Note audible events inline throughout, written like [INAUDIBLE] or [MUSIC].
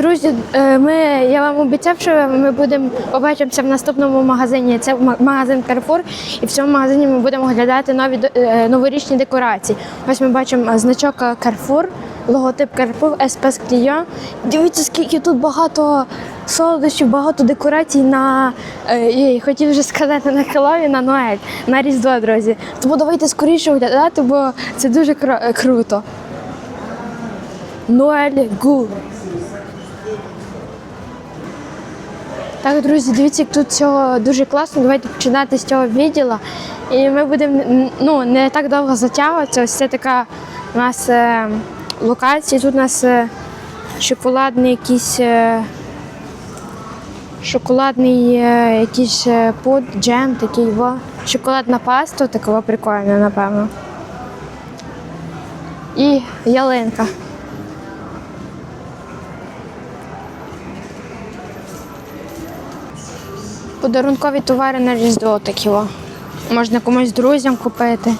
друзі, е, ми, я вам обіцяв, що ми будемо побачимося в наступному магазині. Це магазин Carrefour, і в цьому магазині ми будемо оглядати нові е, новорічні декорації. Ось ми бачимо е, значок Carrefour, логотип Carrefour, Espes Client. Дивіться, скільки тут багато солодощів, багато декорацій на е, хотів вже сказати на Хеллоуін, на Ноель, на Різдво, друзі. Тому давайте скоріше оглядати, бо це дуже круто. Ноель Гу. Так, друзі, дивіться, тут цього дуже класно. Давайте починати з цього відділу. І ми будемо ну, не так довго затягуватися. Ось це така у нас е, локація. Тут у нас е, шоколадний якийсь. Е, шоколадний е, якийсь е, пуд, джем, такий во. Шоколадна паста, такого прикольна, напевно. І ялинка. Подарункові товари на Різдво такі. Можна комусь друзям купити.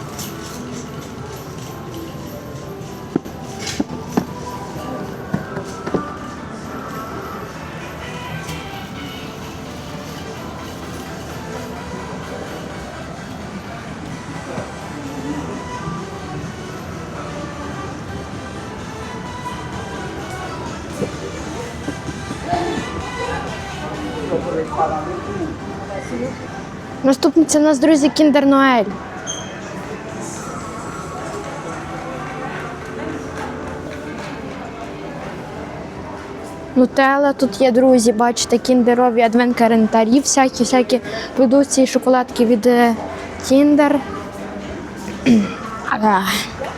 Наступний це у нас, друзі, Кіндер Ноель. Нутелла тут є, друзі, бачите, кіндерові адвент-календарі, всякі всякі продукції, шоколадки від е, Кіндер. [CLEARS THROAT]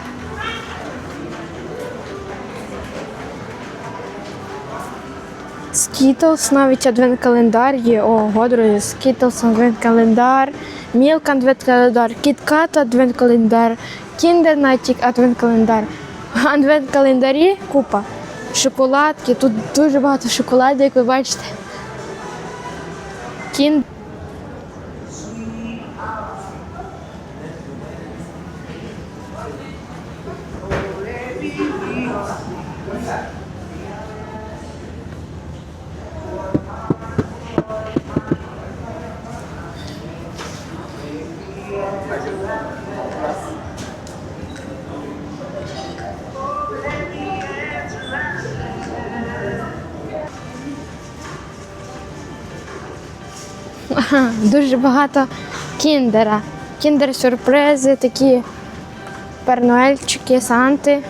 Скітлс, навіть адвент-календар є. Ого, друзі, Скітлс адвент-календар, Мілк адвент-календар, Кіткат адвент-календар, Кіндер Натік адвент-календар. Адвент-календарі купа. Шоколадки, тут дуже багато шоколаду, як ви бачите. Кін... Ага, [LAUGHS] дуже багато кіндера. Кіндер-сюрпризи, такі пернуельчики, санти,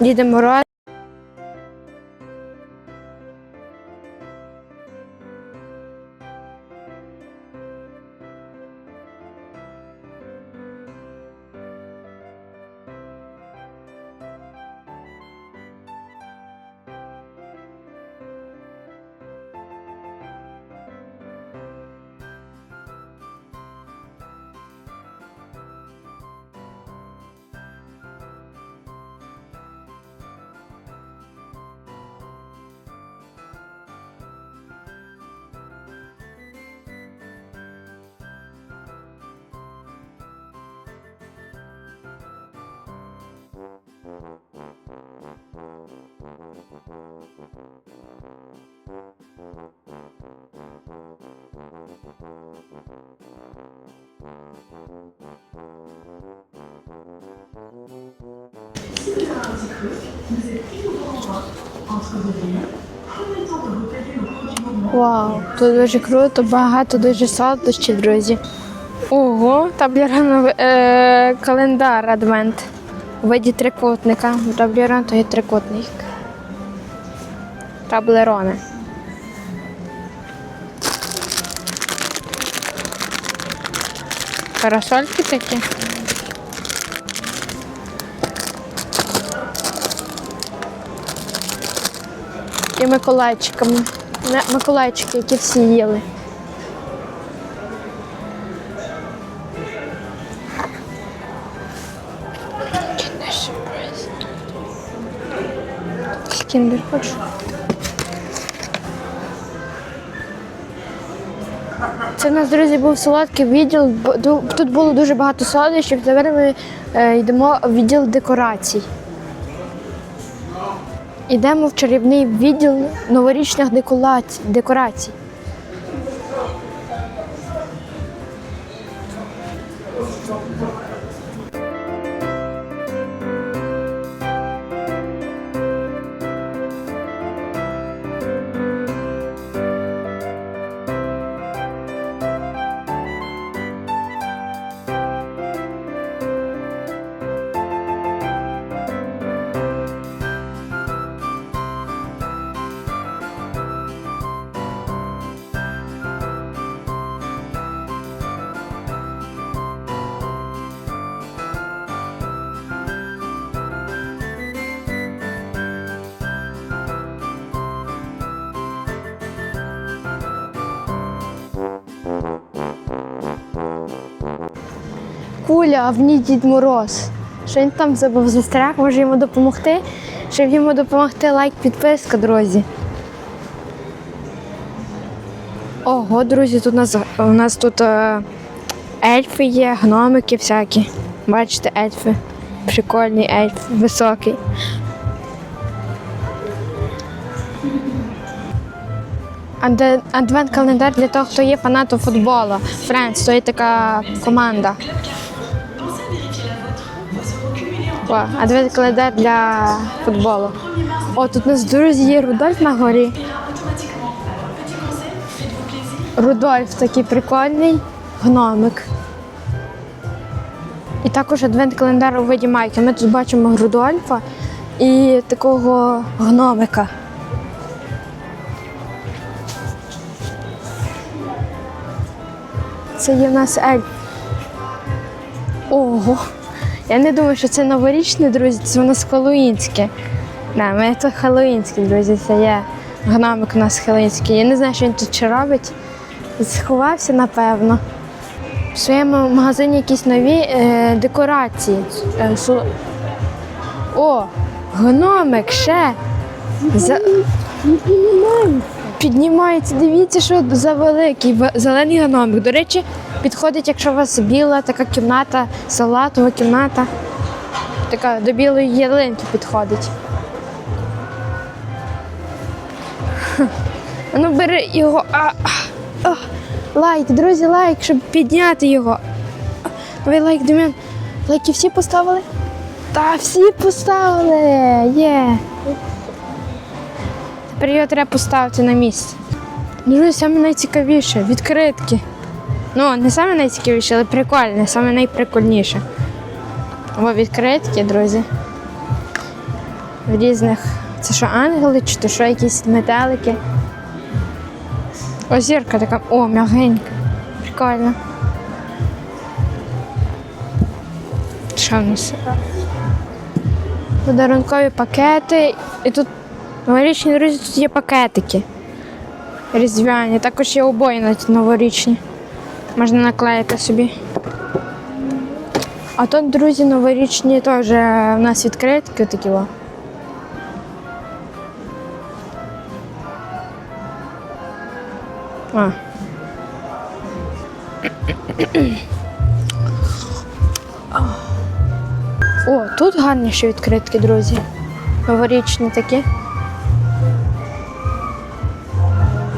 Діди Мороз. Вау, тут дуже круто, багато дуже солодощів, друзі. Ого, таблерон е, календар адвент. У виді трикутника. Таблерон то є трикутник. Таблерони. Парасольки такі. І миколайчиками. Миколайчики, які всі їли. Kinder хочу. Це в нас, друзі, був солодкий відділ. Тут було дуже багато солодощів. Тепер ми е, йдемо в відділ декорацій. Йдемо в чарівний відділ новорічних декорацій. Куля, а в ній Дід Мороз. Що він там забув застряг, може йому допомогти. Щоб йому допомогти, лайк, підписка, друзі. Ого, друзі, тут у нас, у нас тут е, ельфи є, гномики всякі. Бачите, ельфи. Прикольний ельф, високий. Аде- Адвент-календар для того, хто є фанатом футболу. Френс, то є така команда. О, адвент-календар для футболу. О, тут у нас друзі є Рудольф на горі. Рудольф такий прикольний гномик. І також адвент-календар у виді майки. Ми тут бачимо Рудольфа і такого гномика. Це є в нас Ель. Ого. Я не думаю, що це новорічне, друзі, це у нас халуїнське. Да, ми це халуїнське, друзі, це є гномик у нас халуїнський. Я не знаю, що він тут ще робить. Сховався, напевно. В своєму магазині якісь нові е, декорації. Е, су- О, гномик ще. За... Піднімається, дивіться, що за великий зелений гномик. До речі, підходить, якщо у вас біла така кімната, салатова кімната. Така до білої ялинки підходить. Ну бери його. А, а. Лайк, друзі, лайк, щоб підняти його. Давай лайк, Дем'ян. Лайки всі поставили? Та всі поставили. Є. Тепер його треба поставити на місце. Друзі, саме найцікавіше відкритки. Ну, не саме найцікавіше, але прикольне, саме найприкольніше. О, відкритки, друзі. В різних. Це що, ангели, чи то що якісь метелики. О, зірка така. О, м'ягенька. Прикольно. Що в нас? Подарункові пакети. І тут новорічні друзі, тут є пакетики. Різдвяні. Також є обої новорічні. Можна наклеїти собі. А тут, друзі, новорічні теж е, у нас відкритки такі. О. А. О, тут гарніші відкритки, друзі. Новорічні такі.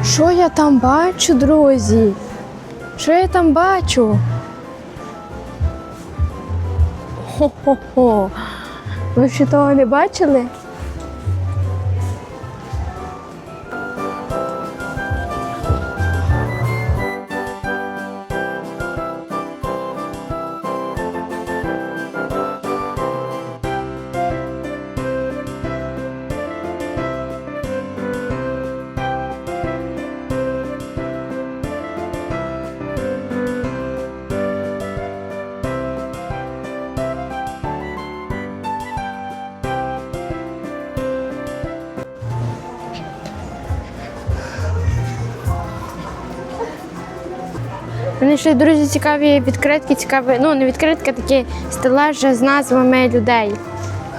Що я там бачу, друзі? Що я там бачу? Хо-хо-хо. Ви ще того не бачили? Вони ще, друзі, цікаві відкритки, цікаві, ну не відкритки, а такі стелажі з назвами людей.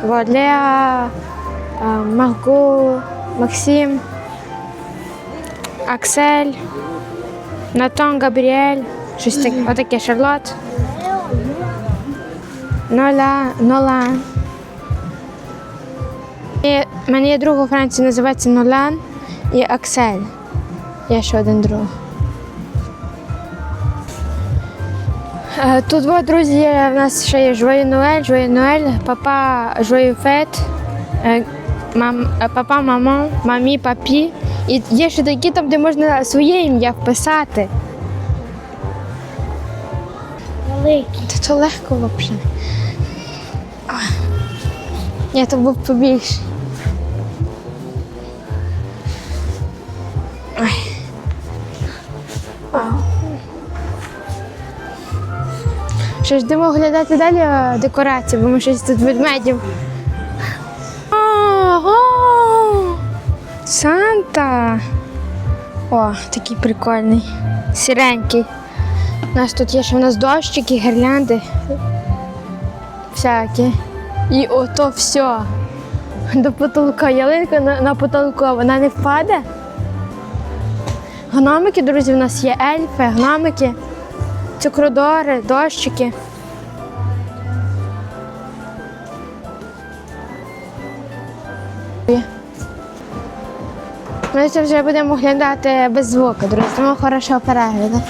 Валеа, е, Марго, Максим, Аксель, Натан Габріель, щось таке, отаке Шарлот. Нола, Нолан. І мене є друг у Франції, називається Нолан і Аксель. Є ще один друг. Тут два друзі в нас ще є Жою Ноель, Жою Ноель, папа Жою Фет, е, мам, е, папа, мама, мамі, папі. І є ще такі там, де можна своє ім'я вписати. Великий. Це легко взагалі. Ні, то був побільше. Що ж, йдемо оглядати далі е, декорації, бо ми щось тут ведмедів. Ого! Санта! О, такий прикольний. Сіренький. У нас тут є ще у нас дощики, гірлянди. Всякі. І ото все. До потолка. Ялинка на, на потолку, вона не впаде. Гномики, друзі, у нас є ельфи, гномики, цукродори, дощики. Ми це вже будемо оглядати без звуку, друзі, тому хорошого перегляду.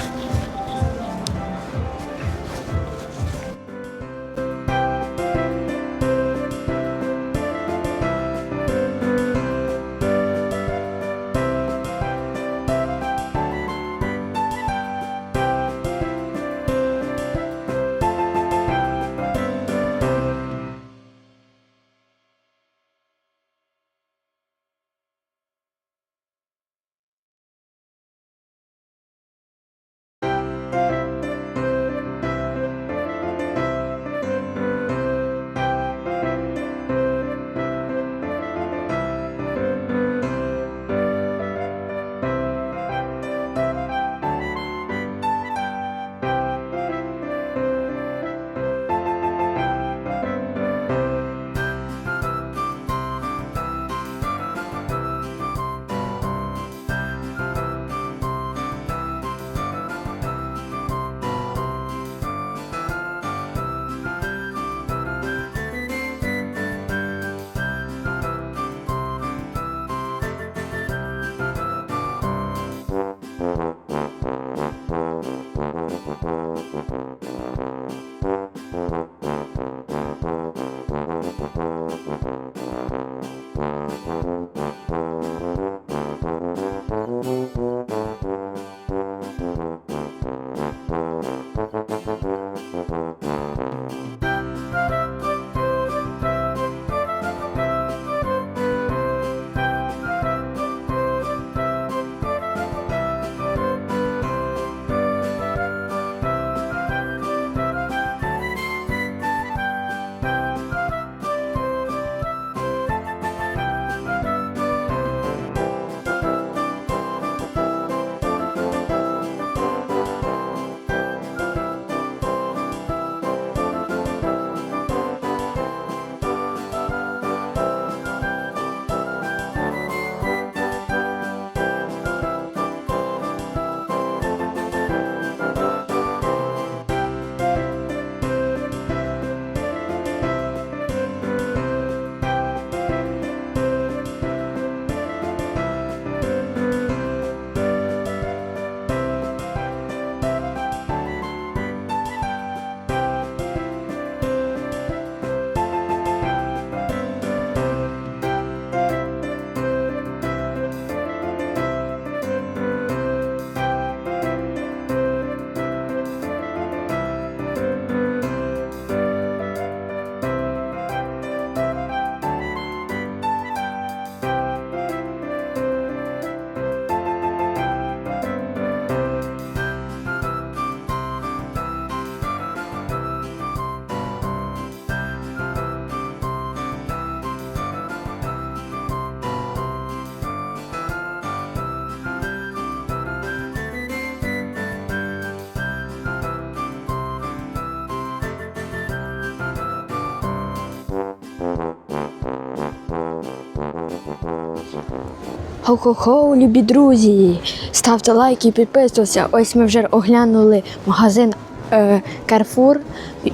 Хо-хо-хо, любі друзі! Ставте лайки і підписуйтесь. Ось ми вже оглянули магазин е, Carrefour,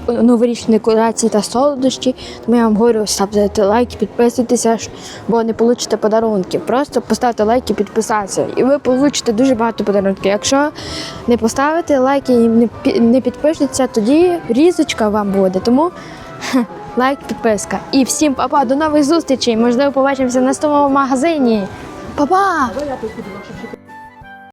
новорічні декорації та солодощі. Тому я вам говорю, ставте лайки, підписуйтеся, бо не получите подарунки. Просто поставте лайки, підписатися, і ви получите дуже багато подарунків. Якщо не поставите лайки і не, пі- не підпишеться, тоді різочка вам буде. Тому лайк, підписка. І всім па-па, до нових зустрічей. Можливо, побачимося в наступному магазині. Па-па!